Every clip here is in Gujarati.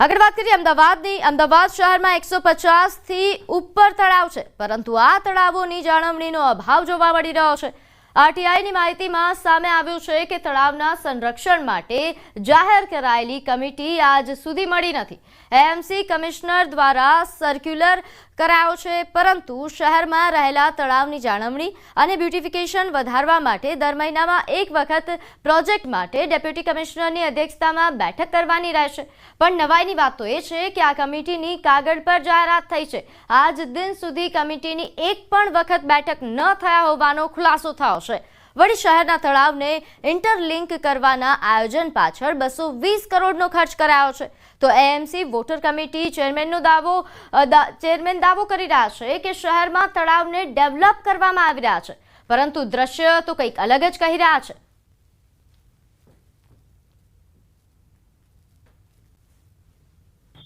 આગળ વાત કરીએ અમદાવાદની. અમદાવાદ શહેરમાં એકસો પચાસથી ઉપર તળાવ છે, પરંતુ આ તળાવોની જાળવણીનો અભાવ જોવા મળી રહ્યો છે. આરટીઆઈની માહિતીમાં સામે આવ્યું છે કે તળાવના સંરક્ષણ માટે જાહેર કરાયેલી કમિટી આજ સુધી મળી નથી. એએમસી કમિશનર દ્વારા સર્ક્યુલર કરાયો છે, પરંતુ શહેરમાં રહેલા તળાવની જાળવણી અને બ્યુટિફિકેશન વધારવા માટે દર મહિનામાં એક વખત પ્રોજેક્ટ માટે ડેપ્યુટી કમિશનરની અધ્યક્ષતામાં બેઠક કરવાની રહેશે. પણ નવાઈની વાત તો એ છે કે આ કમિટીની કાગળ પર જાહેરાત થઈ છે. આજ દિન સુધી કમિટીની એક પણ વખત બેઠક ન થયા હોવાનો ખુલાસો થયો છે. વળી શહેરના તળાવને ઇન્ટરલિંક કરવાના આયોજન પાછળ બસો વીસ કરોડનો ખર્ચ કરાયો છે. તો એએમસી વોટર કમિટી ચેરમેનનો દાવો ચેરમેન દાવો કરી રહ્યા છે કે શહેરમાં તળાવને ડેવલપ કરવામાં આવી રહ્યા છે. પરંતુ દ્રશ્ય તો કંઈક અલગ જ કહી રહ્યા છે.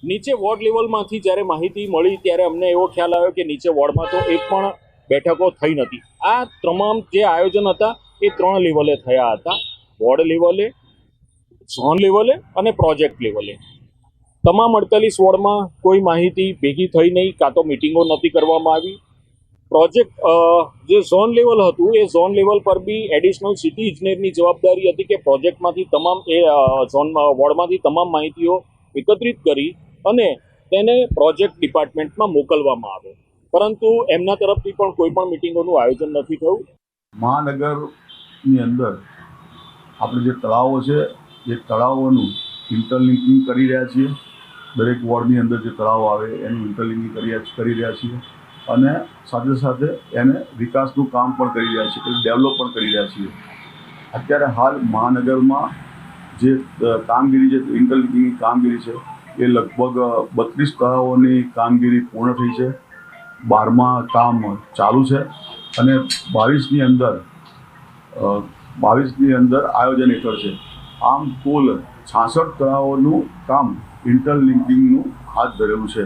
નીચે વોર્ડ લેવલમાંથી જ્યારે માહિતી મળી ત્યારે અમને એવો ખ્યાલ આવ્યો કે નીચે વોર્ડમાં તો એક પણ બેઠકો થઈ નથી. આ તમામ જે આયોજન હતા, એ ત્રણ લેવલે થયા હતા. વોર્ડ લેવલે ઝોન લેવલે અને પ્રોજેક્ટ લેવલે તમામ અડતાલીસ વોર્ડમાં કોઈ માહિતી ભેગી થઈ નહીં, કાં તો મિટિંગો નહોતી કરવામાં આવી. પ્રોજેક્ટ જે ઝોન લેવલ હતું, એ ઝોન લેવલ પર બી એડિશનલ સિટી ઇજનેરની જવાબદારી હતી કે પ્રોજેક્ટમાંથી તમામ, એ ઝોન વોર્ડમાંથી તમામ માહિતીઓ એકત્રિત કરી અને તેને પ્રોજેક્ટ ડિપાર્ટમેન્ટમાં મોકલવામાં આવે. પરંતુ એમના તરફથી પણ કોઈ પણ મિટિંગોનું આયોજન નથી થયું. મહાનગરની અંદર આપણે જે તળાવો છે એ તળાવોનું ઇન્ટરલિંકિંગ કરી રહ્યા છીએ. દરેક વોર્ડની અંદર જે તળાવ આવે, એનું ઇન્ટરલિંકિંગ કરી રહ્યા- છીએ. અને સાથે સાથે એને વિકાસનું કામ પણ કરી રહ્યા છીએ ડેવલપ પણ કરી રહ્યા છીએ. અત્યારે હાલ મહાનગરમાં જે કામગીરી જે ઇન્ટરલિંકિંગની કામગીરી છે, એ લગભગ બત્રીસ તળાવોની કામગીરી પૂર્ણ થઈ છે. બારમાં કામ ચાલુ છે અને બાવીસની અંદર બાવીસની અંદર આયોજન હેઠળ છે. આમ કુલ છાસઠ તળાવોનું કામ ઇન્ટરલિંકિંગનું હાથ ધરેલું છે.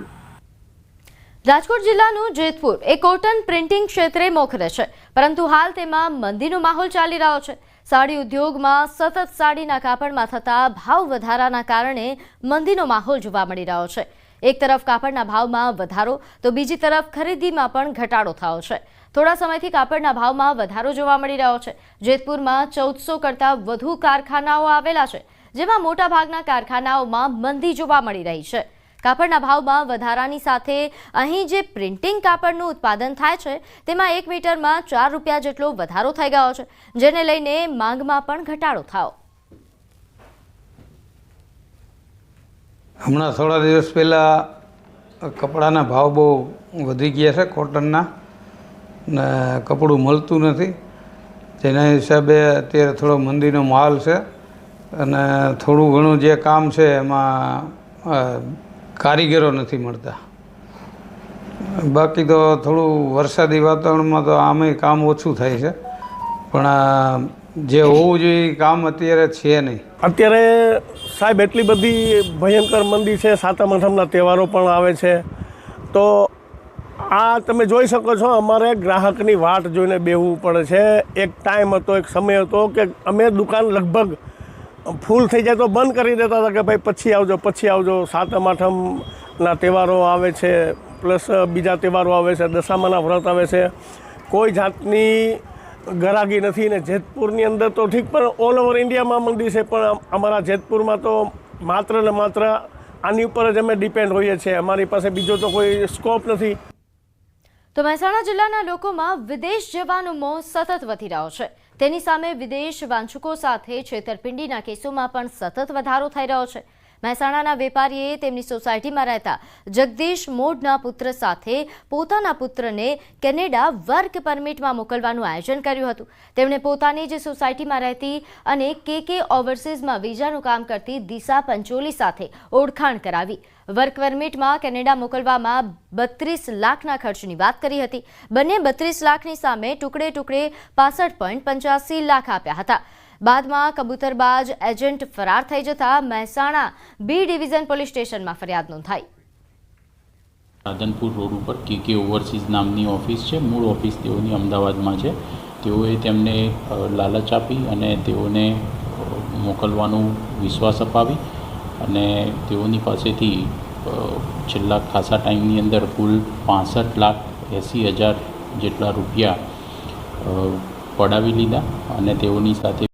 રાજકોટ જિલ્લાનું જેતપુર એ કોટન પ્રિન્ટિંગ ક્ષેત્રે મોખરે છે, પરંતુ હાલ તેમાં મંદીનો માહોલ ચાલી રહ્યો છે. સાડી ઉદ્યોગમાં સતત સાડીના કાપડમાં થતા ભાવ વધારાના કારણે મંદીનો માહોલ જોવા મળી રહ્યો છે. એક તરફ કાપડના ભાવમાં વધારો, તો બીજી તરફ ખરીદીમાં પણ ઘટાડો થયો છે. થોડા સમયથી કાપડના ભાવમાં વધારો જોવા મળી રહ્યો છે. જેતપુરમાં ચૌદસો કરતાં વધુ કારખાનાઓ આવેલા છે, જેમાં મોટાભાગના કારખાનાઓમાં મંદી જોવા મળી રહી છે. કાપડના ભાવમાં વધારાની સાથે અહીં જે પ્રિન્ટિંગ કાપડનું ઉત્પાદન થાય છે, તેમાં એક મીટરમાં ચાર રૂપિયા જેટલો વધારો થઈ ગયો છે, જેને લઈને માંગમાં પણ ઘટાડો થયો. હમણાં થોડા દિવસ પહેલાં કપડાના ભાવ બહુ વધી ગયા છે કોટનના. ને કપડું મળતું નથી. જેના હિસાબે અત્યારે થોડો મંદીનો માહોલ છે. અને થોડું ઘણું જે કામ છે એમાં કારીગરો નથી મળતા. બાકી તો થોડું વરસાદી વાતાવરણમાં તો આમે કામ ઓછું થાય છે. પણ જે હોવું જોઈએ કામ અત્યારે છે નહીં. અત્યારે સાહેબ, એટલી બધી ભયંકર મંદી છે, સાતમ, આઠમના તહેવારો પણ આવે છે. તો આ તમે જોઈ શકો છો, અમારે ગ્રાહકની વાટ જોઈને બેહવું પડે છે. એક ટાઈમ હતો, એક સમય હતો કે અમે દુકાન લગભગ ફૂલ થઈ જાય તો બંધ કરી દેતા હતા કે ભાઈ પછી આવજો પછી આવજો. સાતમ, આઠમના તહેવારો આવે છે, પ્લસ બીજા તહેવારો આવે છે, દશામાના વ્રત આવે છે. કોઈ જાતની ગરાગી નથી ને જેતપુરની અંદર તો ઠીક, પણ ઓલ ઓવર ઇન્ડિયામાં મંદી છે, પણ અમારા જેતપુરમાં તો માત્ર ને માત્ર આની ઉપર જ અમે ડિપેન્ડ હોઈએ છીએ. અમારી પાસે બીજો તો કોઈ સ્કોપ નથી. તો મહેસાણા જિલ્લાના લોકોમાં વિદેશ જવાનો મોહ સતત વધી રહ્યો છે. તેની સામે વિદેશ વાંચકો સાથે છેતરપિંડીના કેસોમાં પણ સતત વધારો થઈ રહ્યો છે. મહેસાણાના વેપારીએ તેમની સોસાયટીમાં રહેતા જગદીશ મોઢના પુત્ર સાથે પોતાના પુત્રને કેનેડા વર્ક પરમિટમાં મોકલવાનું આયોજન કર્યું હતું. તેમણે પોતાની જ સોસાયટીમાં રહેતી અને કે કે ઓવરસીઝમાં વિઝાનું કામ કરતી દિશા પંચોલી સાથે ઓળખાણ કરાવી. વર્ક પરમિટમાં કેનેડા મોકલવામાં બત્રીસ લાખના ખર્ચની વાત કરી હતી. બંને બત્રીસ લાખની સામે ટુકડે ટુકડે પાસઠ પોઈન્ટ પંચ્યાસી લાખ આપ્યા હતા. બાદમાં કબૂતરબાજ એજન્ટ ફરાર થઈ જતા મહેસાણા બી ડિવિઝન પોલીસ સ્ટેશનમાં ફરિયાદ નોંધાઈ. રાધનપુર રોડ ઉપર કેકે ઓવરસીઝ નામની ઓફિસ છે. મૂળ ઓફિસ તેઓની અમદાવાદમાં છે. તેઓએ તેમને લાલચ આપી અને તેઓને મોકલવાનું વિશ્વાસ અપાવી અને તેઓની પાસેથી છેલ્લા ખાસા ટાઈમની અંદર કુલ પાસઠ લાખ એંસી હજાર જેટલા રૂપિયા પડાવી લીધા અને તેઓની સાથે